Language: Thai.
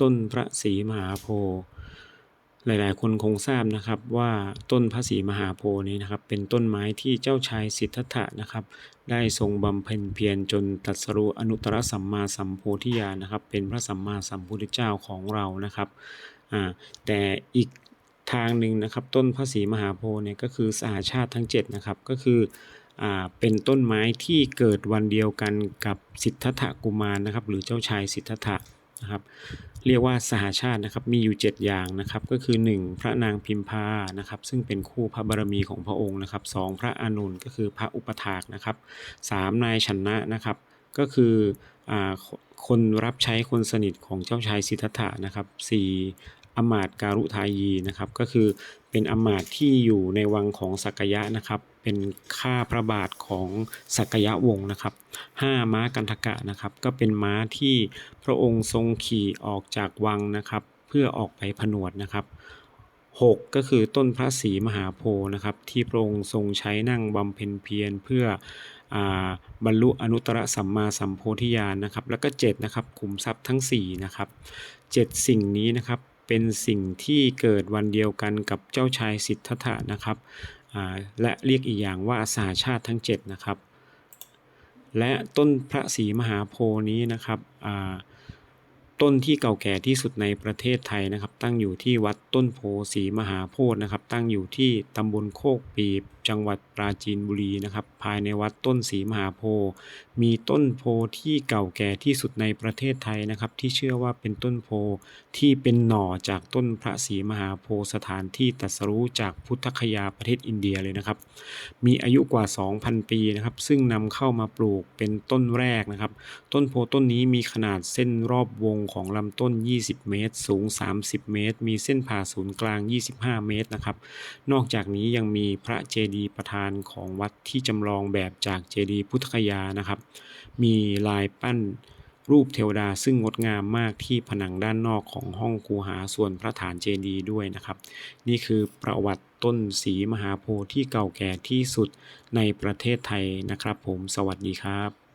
ต้นพระศรีมหาโพธิ์หลาย ๆ คนคงทราบนะครับว่าต้นพระศรีมหาโพธิ์นี้นะครับ เป็นต้นไม้ที่เจ้าชายสิทธัตถะนะครับ ได้ทรงบำเพ็ญเพียรจนตรัสรู้อนุตตรสัมมาสัมโพธิญาณนะครับ เป็นพระสัมมาสัมพุทธเจ้าของเรานะครับอ่าแต่อีกทางหนึ่งนะครับ ต้นพระศรีมหาโพธิ์เนี่ยก็คือสหชาติทั้ง 7 นะครับ ก็คืออ่าเป็นต้นไม้ที่เกิดวันเดียวกันกับสิทธัตถกุมารนะครับ หรือเจ้าชายสิทธัตถะนะครับ เรียกว่าสหาชาตินะครับมีอยู่ 7 อย่างนะครับก็คือ 1. พระนางพิมพานะครับซึ่งเป็นคู่พระบารมีของพระองค์นะครับสพระอนุนก็คือพระอุปถากนะครับสนายชนะนะครับก็คืออคนรับใช้คนสนิทของเจ้าชายสิทธัตถะนะครับ 4. อมาตการุทายีนะครับ ก็คือเป็นอมาตที่อยู่ในวังของสักยะนะครับ เป็นข้าพระบาทของสักยะวงศ์นะครับ 5. ม้ากันทกะนะครับ ก็เป็นม้าที่พระองค์ทรงขี่ออกจากวังนะครับ เพื่อออกไปผนวดนะครับ 6. ก็คือต้นพระศรีมหาโพธิ์นะครับ ที่พระองค์ทรงใช้นั่งบำเพ็ญเพียรเพื่ออบรรลุอนุตตรสัมมาสัมโพธิญาณนะครับ แล้วก็7นะครับขุมทรัพย์ทั้ง4นะครับ7สิ่งนี้นะครับ เป็นสิ่งที่เกิดวันเดียวกันกับเจ้าชายสิทธัตถะนะครับและเรียกอีกอย่างว่าสาชาติทั้ง 7 นะครับ และต้นพระศรีมหาโพธิ์นี้นะครับต้นที่เก่าแก่ที่สุดในประเทศไทยนะครับ ตั้งอยู่ที่วัดต้นโพศรีมหาโพธิ์นะครับ ตั้งอยู่ที่ตำบลโคกปีบ จังหวัดปราจีนบุรีนะครับ ภายในวัดต้นศรีมหาโพธิ์มีต้นโพธิ์ที่เก่าแก่ที่สุดในประเทศไทยนะครับ ที่เชื่อว่าเป็นต้นโพธิ์ที่เป็นหน่อจากต้นพระศรีมหาโพธิ์สถานที่ตัสรู้จากพุทธคยาประเทศอินเดียเลยนะครับ มีอายุกว่า 2,000 ปีนะครับ ซึ่งนำเข้ามาปลูกเป็นต้นแรกนะครับ ต้นโพต้นนี้มีขนาดเส้นรอบวงของลำต้น 20 เมตร สูง 30 เมตร มีเส้นผ่าศูนย์กลาง 25 เมตรนะครับ นอกจากนี้ยังมีพระเจดีดีย์ประธานของวัดที่จำลองแบบจากเจดีย์พุทธคยานะครับ มีลายปั้นรูปเทวดาซึ่งงดงามมากที่ผนังด้านนอกของห้องคูหาส่วนพระฐานเจดีย์ด้วยนะครับ นี่คือประวัติต้นสีมหาโพธิ์ที่เก่าแก่ที่สุดในประเทศไทยนะครับ ผมสวัสดีครับ